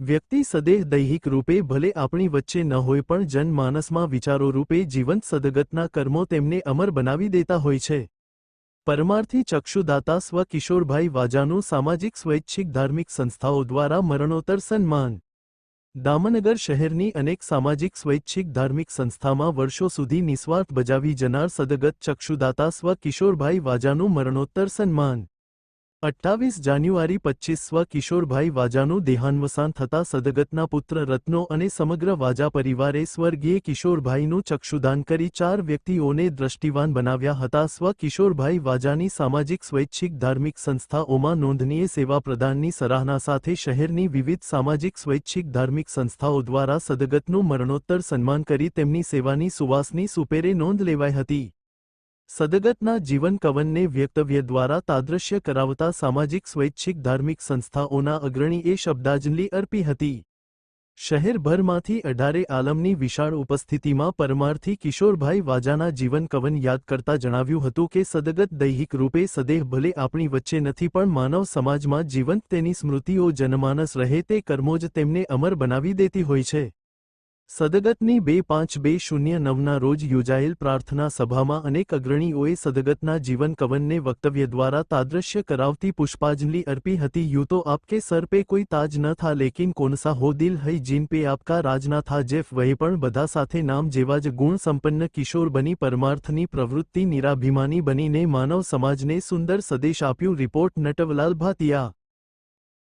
વ્યક્તિ સદેહ દૈહિક રૂપે ભલે આપણી વચ્ચે ન હોય પણ જનમાનસમાં વિચારો રૂપે જીવંત સદગતના કર્મો તેમને અમર બનાવી દેતા હોય છે. પરમાર્થી ચક્ષુદાતા સ્વ કિશોરભાઈ વાજાનું સામાજિક, સ્વૈચ્છિક, ધાર્મિક સંસ્થાઓ દ્વારા મરણોત્તર સન્માન. દામનગર શહેરની અનેક સામાજિક, સ્વૈચ્છિક, ધાર્મિક સંસ્થામાં વર્ષો સુધી નિસ્વાર્થ બજાવી જનાર સદગત ચક્ષુદાતા સ્વ કિશોરભાઈ વાજાનું મરણોત્તર સન્માન. અઠ્ઠાવીસ જાન્યુઆરી પચ્ચીસ સ્વ કિશોરભાઈ વાજાનું દેહાન્વસાન થતાં સદગતના પુત્ર રત્નો અને સમગ્ર વાજા પરિવારે સ્વર્ગીય કિશોરભાઈનું ચક્ષુદાન કરી ચાર વ્યક્તિઓને દ્રષ્ટિવાન બનાવ્યા હતા. સ્વ કિશોરભાઈ વાજાની સામાજિક, સ્વૈચ્છિક, ધાર્મિક સંસ્થાઓમાં નોંધનીય સેવા પ્રદાનની સરાહના સાથે શહેરની વિવિધ સામાજિક, સ્વૈચ્છિક, ધાર્મિક સંસ્થાઓ દ્વારા સદગતનું મરણોત્તર સન્માન કરી તેમની સેવાની સુવાસની સુપેરે નોંધ લેવાઈ હતી. સદગતના જીવન કવનને વ્યક્તવ્ય દ્વારા તાદ્રશ્ય કરાવતા સામાજિક, સ્વૈચ્છિક, ધાર્મિક સંસ્થાઓના અગ્રણીએ શબ્દાંજલિ અર્પી હતી. શહેરભરમાંથી અઢારે આલમની વિશાળ ઉપસ્થિતિમાં પરમાર્થી કિશોરભાઈ વાજાના જીવન કવન યાદ કરતા જણાવ્યું હતું કે, સદગત દૈહિક રૂપે સદેહ ભલે આપણી વચ્ચે નથી પણ માનવ સમાજમાં જીવંત તેની સ્મૃતિઓ જનમાનસ રહે તે કર્મો જ તેમને અમર બનાવી દેતી હોય છે. સદગતની બે પાંચ બે શૂન્ય નવના રોજ યોજાયેલ પ્રાર્થના સભામાં અનેક અગ્રણીઓએ સદગતના જીવન કવનને વક્તવ્ય દ્વારા તાદ્રશ્ય કરાવતી પુષ્પાંજલિ અર્પી હતી. યુ તો આપકે સર પે કોઈ તાજ ન થા, લેકિન કોનસા હો દિલ હૈ જીન પે આપકા રાજના થા? જેફ વહે પણ બધા સાથે નામ જેવા જ ગુણ સંપન્ન કિશોર બની, પરમાર્થની પ્રવૃત્તિ નિરાભિમાની બનીને માનવ સમાજને સુંદર સંદેશ આપ્યું. રિપોર્ટ નટવલાલ ભાતિયા